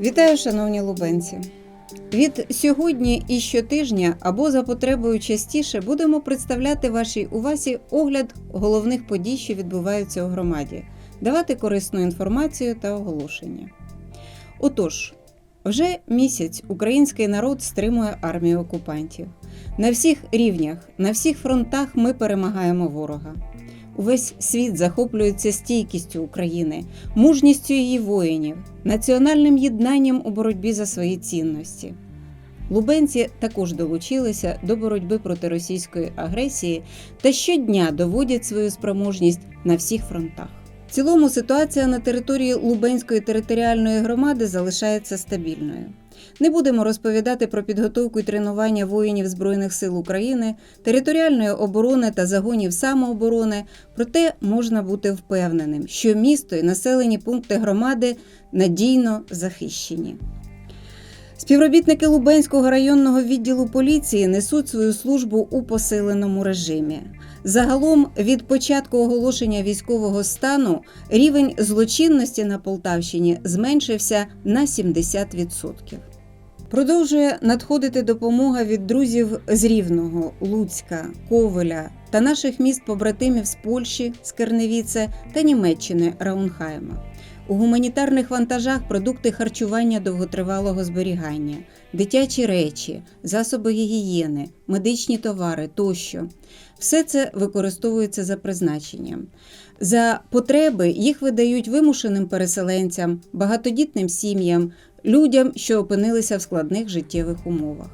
Вітаю, шановні лубенці! Від сьогодні і щотижня або за потребою частіше будемо представляти вашій увазі огляд головних подій, що відбуваються у громаді, давати корисну інформацію та оголошення. Отож, вже місяць український народ стримує армію окупантів. На всіх рівнях, на всіх фронтах ми перемагаємо ворога. Увесь світ захоплюється стійкістю України, мужністю її воїнів, національним єднанням у боротьбі за свої цінності. Лубенці також долучилися до боротьби проти російської агресії та щодня доводять свою спроможність на всіх фронтах. В цілому ситуація на території Лубенської територіальної громади залишається стабільною. Не будемо розповідати про підготовку і тренування воїнів Збройних сил України, територіальної оборони та загонів самооборони, проте можна бути впевненим, що місто і населені пункти громади надійно захищені. Співробітники Лубенського районного відділу поліції несуть свою службу у посиленому режимі. Загалом від початку оголошення військового стану рівень злочинності на Полтавщині зменшився на 70%. Продовжує надходити допомога від друзів з Рівного, Луцька, Ковеля та наших міст побратимів з Польщі, Скерневіце та Німеччини Раунхайма. У гуманітарних вантажах продукти харчування довготривалого зберігання, дитячі речі, засоби гігієни, медичні товари тощо. Все це використовується за призначенням. За потреби їх видають вимушеним переселенцям, багатодітним сім'ям, людям, що опинилися в складних життєвих умовах.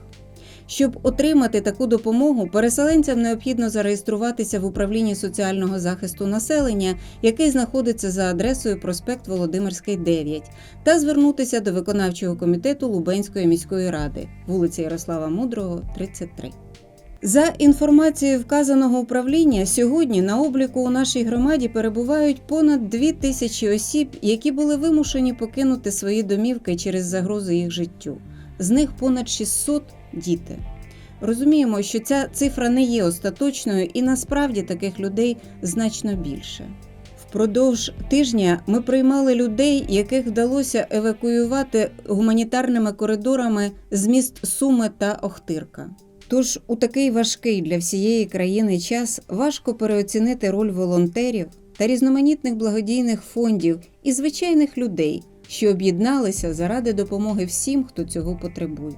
Щоб отримати таку допомогу, переселенцям необхідно зареєструватися в управлінні соціального захисту населення, який знаходиться за адресою проспект Володимирський, 9, та звернутися до виконавчого комітету Лубенської міської ради, вулиця Ярослава Мудрого, 33. За інформацією вказаного управління, сьогодні на обліку у нашій громаді перебувають понад 2 тисячі осіб, які були вимушені покинути свої домівки через загрозу їх життю. З них понад 600 діти. Розуміємо, що ця цифра не є остаточною, і насправді таких людей значно більше. Впродовж тижня ми приймали людей, яких вдалося евакуювати гуманітарними коридорами з міст Суми та Охтирка. Тож у такий важкий для всієї країни час важко переоцінити роль волонтерів та різноманітних благодійних фондів і звичайних людей, що об'єдналися заради допомоги всім, хто цього потребує.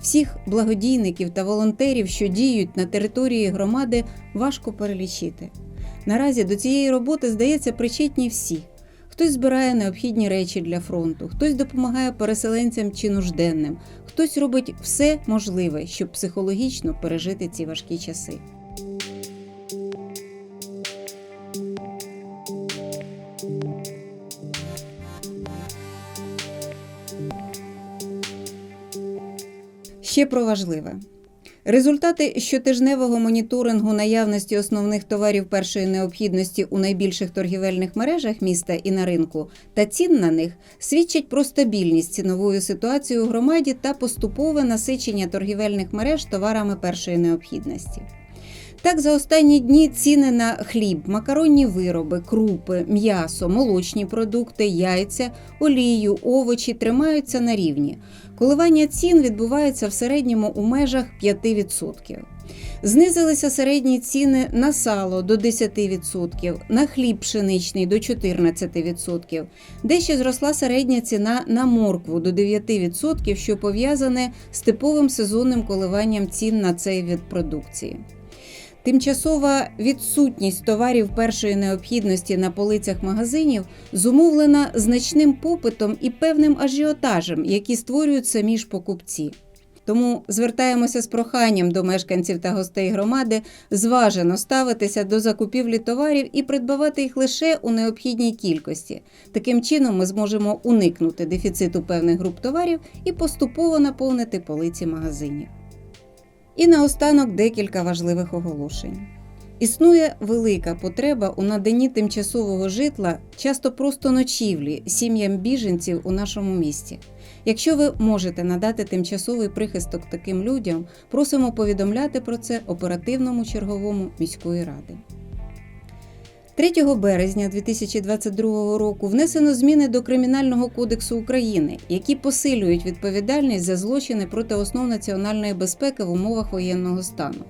Всіх благодійників та волонтерів, що діють на території громади, важко перелічити. Наразі до цієї роботи, здається, причетні всі. Хтось збирає необхідні речі для фронту, хтось допомагає переселенцям чи нужденним, хтось робить все можливе, щоб психологічно пережити ці важкі часи. Ще про важливе. Результати щотижневого моніторингу наявності основних товарів першої необхідності у найбільших торгівельних мережах міста і на ринку та цін на них свідчать про стабільність цінової ситуації у громаді та поступове насичення торгівельних мереж товарами першої необхідності. Так, за останні дні ціни на хліб, макаронні вироби, крупи, м'ясо, молочні продукти, яйця, олію, овочі тримаються на рівні. Коливання цін відбувається в середньому у межах 5%. Знизилися середні ціни на сало до 10%, на хліб пшеничний до 14%. Дещо зросла середня ціна на моркву до 9%, що пов'язане з типовим сезонним коливанням цін на цей вид продукції. Тимчасова відсутність товарів першої необхідності на полицях магазинів зумовлена значним попитом і певним ажіотажем, які створюють самі ж покупці. Тому звертаємося з проханням до мешканців та гостей громади зважено ставитися до закупівлі товарів і придбавати їх лише у необхідній кількості. Таким чином ми зможемо уникнути дефіциту певних груп товарів і поступово наповнити полиці магазинів. І наостанок декілька важливих оголошень. Існує велика потреба у наданні тимчасового житла, часто просто ночівлі сім'ям біженців у нашому місті. Якщо ви можете надати тимчасовий прихисток таким людям, просимо повідомляти про це оперативному черговому міської ради. 3 березня 2022 року внесено зміни до Кримінального кодексу України, які посилюють відповідальність за злочини проти основ національної безпеки в умовах воєнного стану.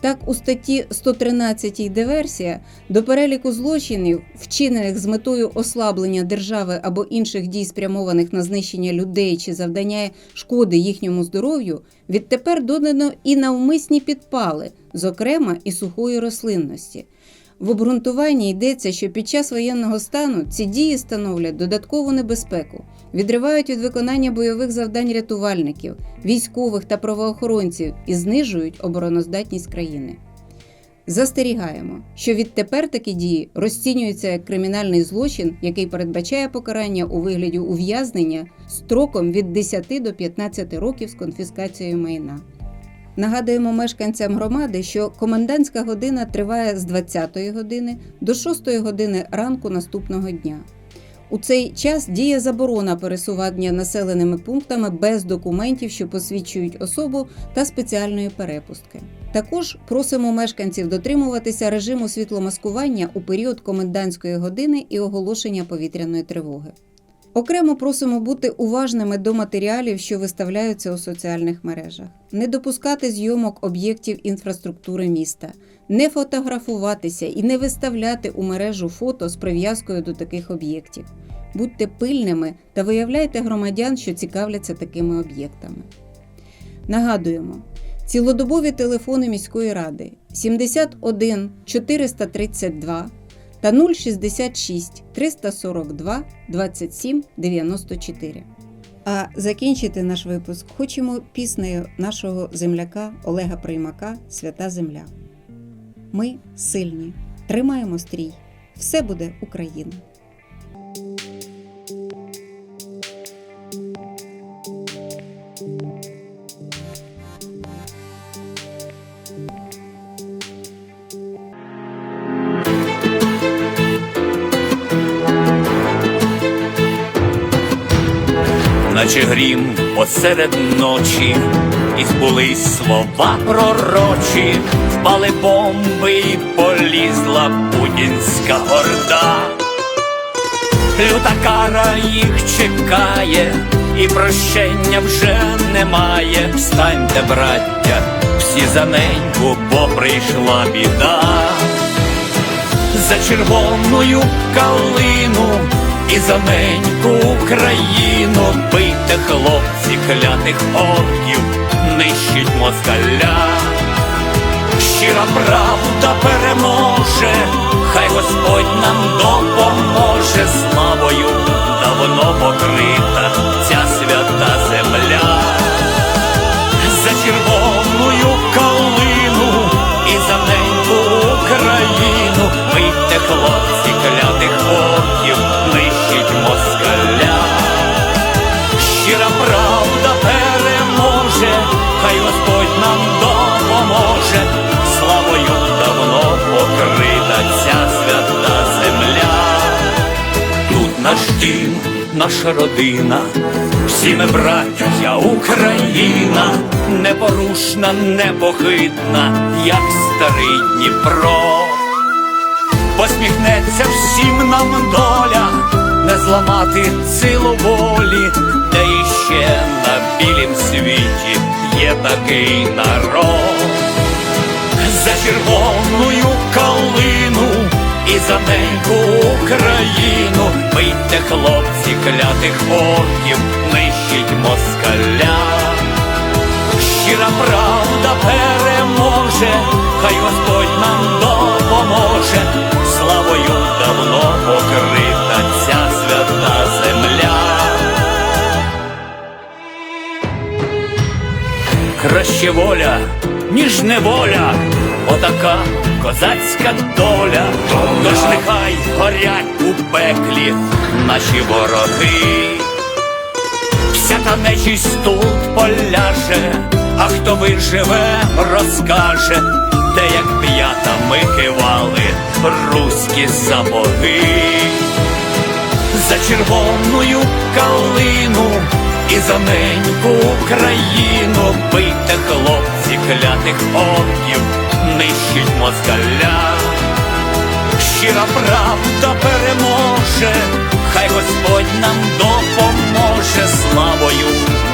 Так, у статті 113 диверсія до переліку злочинів, вчинених з метою ослаблення держави або інших дій, спрямованих на знищення людей чи завдання шкоди їхньому здоров'ю, відтепер додано і навмисні підпали, зокрема і сухої рослинності. В обґрунтуванні йдеться, що під час воєнного стану ці дії становлять додаткову небезпеку, відривають від виконання бойових завдань рятувальників, військових та правоохоронців і знижують обороноздатність країни. Застерігаємо, що відтепер такі дії розцінюються як кримінальний злочин, який передбачає покарання у вигляді ув'язнення строком від 10 до 15 років з конфіскацією майна. Нагадуємо мешканцям громади, що комендантська година триває з 20-ї години до 6-ї години ранку наступного дня. У цей час діє заборона пересування населеними пунктами без документів, що посвідчують особу та спеціальної перепустки. Також просимо мешканців дотримуватися режиму світломаскування у період комендантської години і оголошення повітряної тривоги. Окремо просимо бути уважними до матеріалів, що виставляються у соціальних мережах, не допускати зйомок об'єктів інфраструктури міста, не фотографуватися і не виставляти у мережу фото з прив'язкою до таких об'єктів. Будьте пильними та виявляйте громадян, що цікавляться такими об'єктами. Нагадуємо, цілодобові телефони міської ради 71 432 та 066 342 27 94. А закінчити наш випуск хочемо піснею нашого земляка Олега Приймака Свята Земля. Ми сильні, тримаємо стрій. Все буде Україна. Наче грім посеред ночі, і збулись слова пророчі, впали бомби і полізла путінська орда. Люта кара їх чекає, і прощення вже немає. Встаньте, браття, всі за неньку, бо прийшла біда. За червоною калину і за неньку Україну бийте, хлопці, клятих орків, нищить москаля. Щира правда переможе, хай Господь нам допоможе славою, давно покрита наш дім, наша родина, всі ми браття, Україна, непорушна, непохитна, як старий Дніпро. Посміхнеться всім нам доля, не зламати силу волі, де іще на білім світі є такий народ. За червоною калину за неньку Україну бийте, хлопці, клятих орків, нищить москаля. Щира правда переможе, хай Господь нам допоможе, славою давно покрита ця свята земля. Краще воля, ніж неволя, отака козацька доля, тож нехай горять у пеклі наші вороги. Вся та нечисть тут поляже, а хто виживе, розкаже, де як п'ятами кивали руські сапоги. За червоною калину і за неньку Україну бийте, хлопці, клятих орків, нищить москаля, щира правда переможе, хай Господь нам допоможе, славою,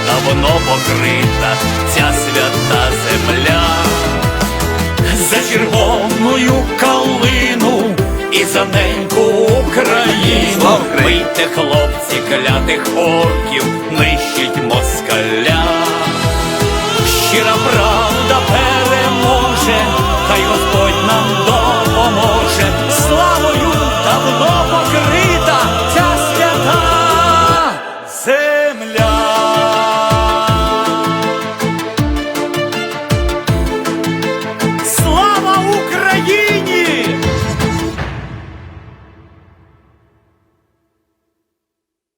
давно покрита ця свята земля, за червоною калину і за неньку Україну. Вийте, хлопці, клятих орків, нищить москаля. Щира правда переможе хай Господь нам допоможе.